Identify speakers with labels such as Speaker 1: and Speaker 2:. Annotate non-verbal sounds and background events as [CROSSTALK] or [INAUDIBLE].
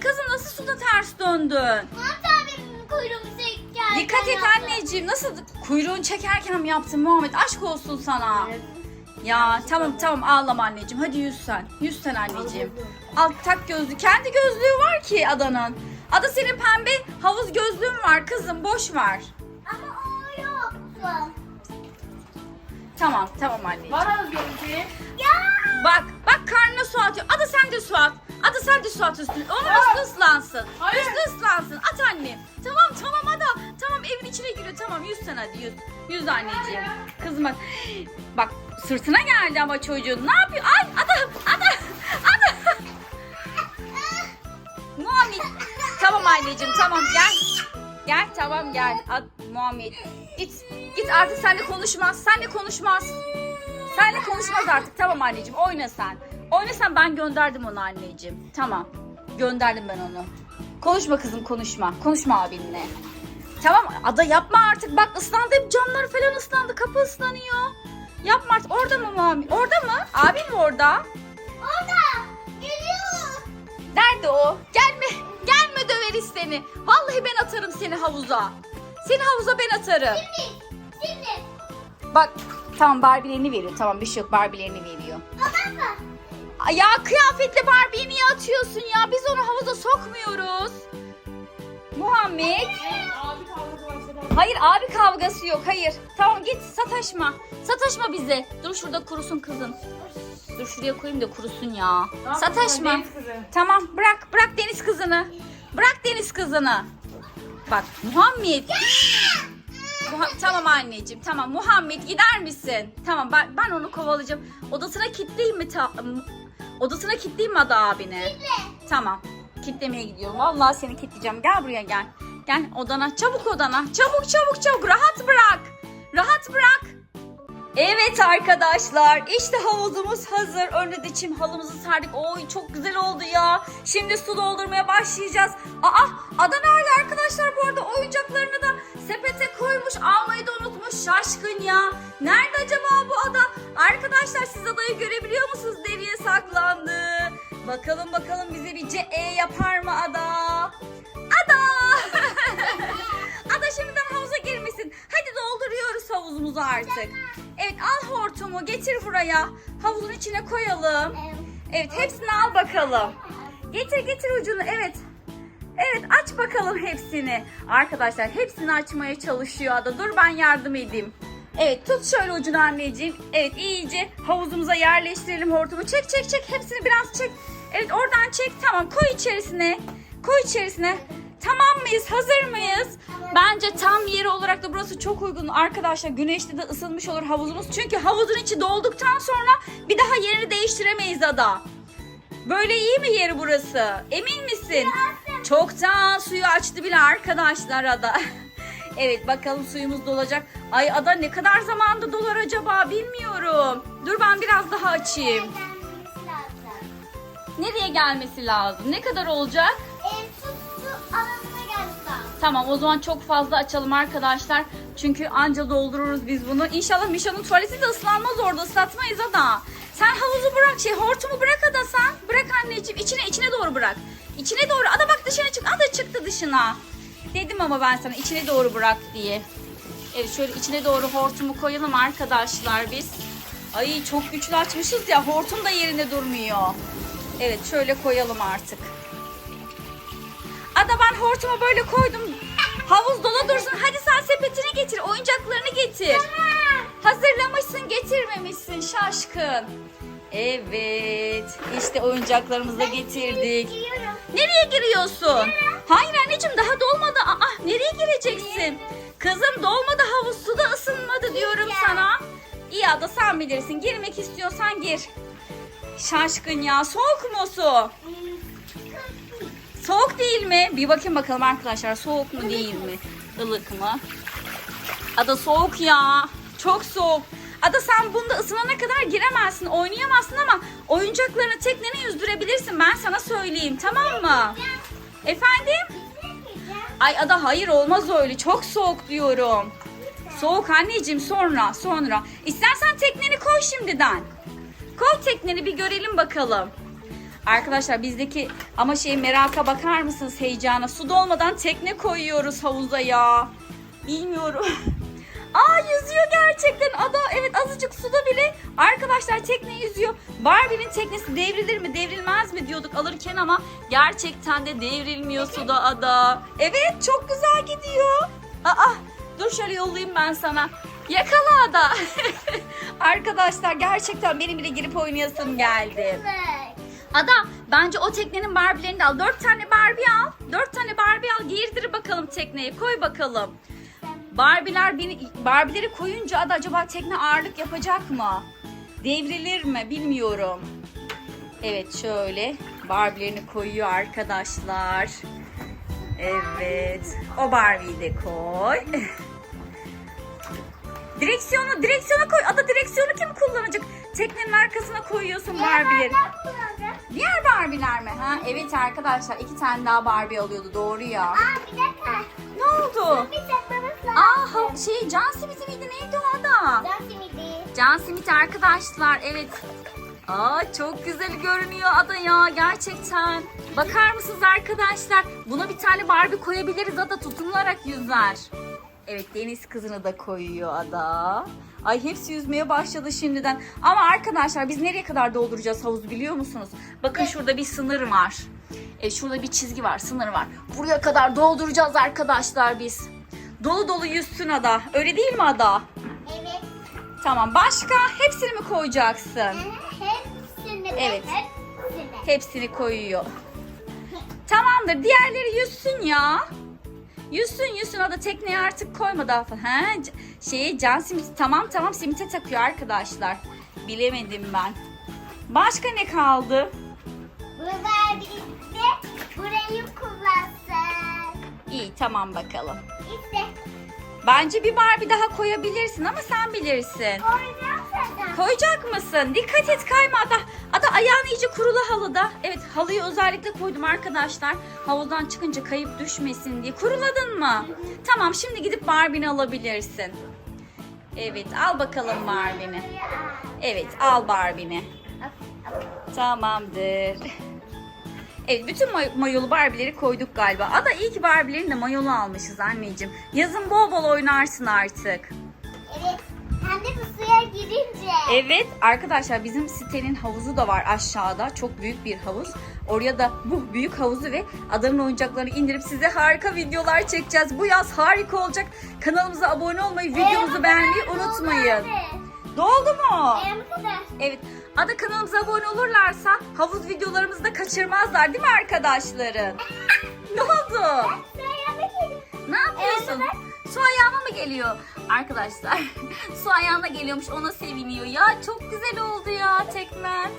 Speaker 1: kızım nasıl suda ters döndün?
Speaker 2: Muhammed abinin kuyruğu çekerken
Speaker 1: Dikkat et anneciğim nasıl kuyruğunu çekerken mi yaptın Muhammed? Aşk olsun sana.
Speaker 3: Evet.
Speaker 1: Ya tamam tamam ağlama anneciğim. Hadi yüz sen. Yüz sen anneciğim. Al tak gözlü. Kendi gözlüğü var ki Adanın. Ada senin pembe havuz gözlüğün var kızım. Boş ver.
Speaker 2: Ama o yoktu.
Speaker 1: Tamam tamam anneciğim.
Speaker 3: Var az görüntü.
Speaker 2: Ya.
Speaker 1: Bak bak karnına su atıyor. Ada sen de su at. Ada sen de su at üstüne. Onun üstü ıslansın.
Speaker 3: Hayır.
Speaker 1: Üstü ıslansın. At anne. Tamam tamam Ada. Tamam evin içine giriyor. Tamam yüz sen hadi yüz. Yüz anneciğim. Kızım bak. Sırtına geldi ama çocuğun. Ne yapıyor? Ay Ada. Ada. Ada. Muhammed. Tamam anneciğim tamam gel. Gel tamam gel. Ad, Muhammed. Git. Git artık seninle konuşmaz. Seninle konuşmaz. Seninle konuşmaz artık. Tamam anneciğim oyna sen. Oyna sen ben gönderdim onu anneciğim. Tamam. Gönderdim ben onu. Konuşma kızım konuşma. Konuşma abinle. Tamam ada yapma artık. Bak ıslandı hep camları falan ıslandı. Kapı ıslanıyor. Yapma artık. Orada mı Muhammed? Orada mı? Abin mi orada?
Speaker 2: Orada. Geliyor.
Speaker 1: Nerede o? Gelme. Gelme döveriz seni. Vallahi ben atarım seni havuza. Seni havuza ben atarım.
Speaker 2: Şimdi. Şimdi.
Speaker 1: Bak tamam Barbie'lerini veriyor. Tamam bir şey yok Barbie'lerini veriyor. Ay Ya kıyafetle Barbie'yi niye atıyorsun ya? Biz onu havuza sokmuyoruz. Muhammed. Hayır abi kavgası yok. Hayır. Tamam git sataşma. Sataşma bize. Dur şurada kurusun kızın. Dur şuraya koyayım da kurusun ya. Sataşma.
Speaker 3: deniz kızı?
Speaker 1: Tamam bırak bırak deniz kızını. Bırak deniz kızını. Bak Muhammed. Muha- tamam anneciğim tamam Muhammed gider misin? Tamam ben, ben onu kovalayacağım. Odasına kilitleyeyim mi? Ta- Odasına kilitleyeyim mi Ada abine? Tamam. Kitlemeye gidiyorum. Vallahi seni kilitleyeceğim. Gel buraya gel. Gel odana. Çabuk odana. Çabuk çabuk çabuk. Rahat bırak. Rahat bırak. Evet arkadaşlar işte havuzumuz hazır. Önde de halımızı serdik. Oy çok güzel oldu ya. Şimdi su doldurmaya başlayacağız. Aa ada nerede arkadaşlar bu arada oyuncaklarını da sepete koymuş. Almayı da unutmuş. Şaşkın ya. Nerede acaba bu ada? Arkadaşlar siz adayı görebiliyor musunuz? Deriye saklandı. Bakalım bakalım bize bir CE yapar mı ada? Ada! [LAUGHS] ada. Hadi dolduruyoruz havuzumuzu artık. Evet al hortumu getir buraya. Havuzun içine koyalım. Evet hepsini al bakalım. Getir getir ucunu evet. Evet aç bakalım hepsini. Arkadaşlar hepsini açmaya çalışıyor Ada. Dur ben yardım edeyim. Evet tut şöyle ucunu anneciğim. Evet iyice havuzumuza yerleştirelim hortumu. Çek çek çek hepsini biraz çek. Evet oradan çek tamam koy içerisine. Koy içerisine. Tamam mıyız? Hazır mıyız? Bence tam yeri olarak da burası çok uygun arkadaşlar. Güneşte de ısınmış olur havuzumuz. Çünkü havuzun içi dolduktan sonra bir daha yerini değiştiremeyiz ada. Böyle iyi mi yeri burası? Emin misin? Çoktan suyu açtı bile arkadaşlar ada. [LAUGHS] evet bakalım suyumuz dolacak. Ay ada ne kadar zamanda dolar acaba bilmiyorum. Dur ben biraz daha açayım.
Speaker 2: Gelmesi lazım.
Speaker 1: Nereye gelmesi lazım? Ne kadar olacak? Tamam o zaman çok fazla açalım arkadaşlar. Çünkü anca doldururuz biz bunu. İnşallah Mişa'nın tuvaleti de ıslanmaz orada ıslatmayız ada. Sen havuzu bırak şey hortumu bırak ada sen. Bırak anneciğim içine içine doğru bırak. İçine doğru ada bak dışına çık. Ada çıktı dışına. Dedim ama ben sana içine doğru bırak diye. Evet şöyle içine doğru hortumu koyalım arkadaşlar biz. Ay çok güçlü açmışız ya hortum da yerinde durmuyor. Evet şöyle koyalım artık. Ada ben hortumu böyle koydum. Havuz dolu dursun. Hadi sen sepetini getir. Oyuncaklarını getir. Hazırlamışsın getirmemişsin şaşkın. Evet. işte oyuncaklarımızı da getirdik.
Speaker 2: Giriyorum.
Speaker 1: Nereye giriyorsun? Hayır anneciğim daha dolmadı. Aa, nereye gireceksin? Kızım dolmadı havuz su da ısınmadı diyorum sana. İyi Ada sen bilirsin. Girmek istiyorsan gir. Şaşkın ya. Soğuk mu su? Soğuk değil mi? Bir bakayım bakalım arkadaşlar. Soğuk mu değil mi? Ilık mı? Ada soğuk ya. Çok soğuk. Ada sen bunda ısınana kadar giremezsin, oynayamazsın ama oyuncaklarını tekneni yüzdürebilirsin. Ben sana söyleyeyim tamam mı? Efendim? Ay Ada hayır olmaz öyle. Çok soğuk diyorum. Soğuk anneciğim sonra sonra. İstersen tekneni koy şimdiden. Koy tekneni bir görelim bakalım. Arkadaşlar bizdeki ama şey meraka bakar mısınız heyecana? Su dolmadan tekne koyuyoruz havuza ya. Bilmiyorum. [LAUGHS] Aa yüzüyor gerçekten ada. Evet azıcık suda bile arkadaşlar tekne yüzüyor. Barbie'nin teknesi devrilir mi devrilmez mi diyorduk alırken ama gerçekten de devrilmiyor suda ada. Evet çok güzel gidiyor. Aa dur şöyle yollayayım ben sana. Yakala ada. [LAUGHS] arkadaşlar gerçekten benim bile girip oynayasım geldi. Ada bence o teknenin Barbie'lerini al. Dört tane Barbie al. Dört tane Barbie al. Giydir bakalım tekneye. Koy bakalım. Barbie'ler beni Barbie'leri koyunca Ada acaba tekne ağırlık yapacak mı? Devrilir mi? Bilmiyorum. Evet şöyle Barbie'lerini koyuyor arkadaşlar. Evet. O Barbie'yi de koy. [LAUGHS] Direksiyonu, direksiyona koy. Ada direksiyonu kim kullanacak? Teknenin arkasına koyuyorsun Barbie'leri. Diğer Barbie'ler mi? Ha evet arkadaşlar iki tane daha Barbie alıyordu doğru ya.
Speaker 2: Aa bir dakika.
Speaker 1: Ne oldu?
Speaker 2: Bir.
Speaker 1: Aa ha- şey Can Simit'i miydi neydi o da?
Speaker 2: Can simidi.
Speaker 1: Can Simit arkadaşlar evet. Aa çok güzel görünüyor ada ya gerçekten. Bakar mısınız arkadaşlar? Buna bir tane Barbie koyabiliriz ada tutunularak yüzer. Evet deniz kızını da koyuyor ada. Ay hepsi yüzmeye başladı şimdiden. Ama arkadaşlar biz nereye kadar dolduracağız havuzu biliyor musunuz? Bakın şurada bir sınır var. Evet şurada bir çizgi var sınır var. Buraya kadar dolduracağız arkadaşlar biz. Dolu dolu yüzsün ada. Öyle değil mi ada?
Speaker 2: Evet.
Speaker 1: Tamam başka hepsini mi koyacaksın?
Speaker 2: Hepsini.
Speaker 1: Evet.
Speaker 2: Hepsini.
Speaker 1: Hepsini koyuyor. Tamamdır diğerleri yüzsün ya. Yüzsün yüzsün o da tekneye artık koyma daha fazla. He, c- şey can simit tamam tamam simite takıyor arkadaşlar. Bilemedim ben. Başka ne kaldı?
Speaker 2: Bu Barbie'de burayı kullansın.
Speaker 1: İyi tamam bakalım.
Speaker 2: İşte
Speaker 1: Bence bir Barbie daha koyabilirsin ama sen bilirsin.
Speaker 2: zaten.
Speaker 1: Koyacak mısın? Dikkat et kayma Ada. Ada ayağını iyice kurula halıda. Evet halıyı özellikle koydum arkadaşlar. Havuzdan çıkınca kayıp düşmesin diye. Kuruladın mı? Tamam şimdi gidip Barbie'ni alabilirsin. Evet al bakalım Barbie'ni. Evet al Barbie'ni. Tamamdır. Evet bütün may- mayolu Barbie'leri koyduk galiba. Ada iyi ki Barbie'lerini de mayolu almışız anneciğim. Yazın bol bol oynarsın artık.
Speaker 2: Evet. Girince.
Speaker 1: Evet arkadaşlar bizim sitenin havuzu da var aşağıda. Çok büyük bir havuz. Oraya da bu büyük havuzu ve adamın oyuncaklarını indirip size harika videolar çekeceğiz. Bu yaz harika olacak. Kanalımıza abone olmayı, videomuzu beğenmeyi unutmayın. Doldu mu?
Speaker 2: Ayağımı kadar.
Speaker 1: Evet. Ada kanalımıza abone olurlarsa havuz videolarımızı da kaçırmazlar değil mi arkadaşların? [LAUGHS] ne oldu?
Speaker 2: Ayağımı kadar.
Speaker 1: Ne yapıyorsun? Su ayağıma mı geliyor? Arkadaşlar [LAUGHS] su ayağına geliyormuş ona seviniyor. Ya çok güzel oldu ya tekmen.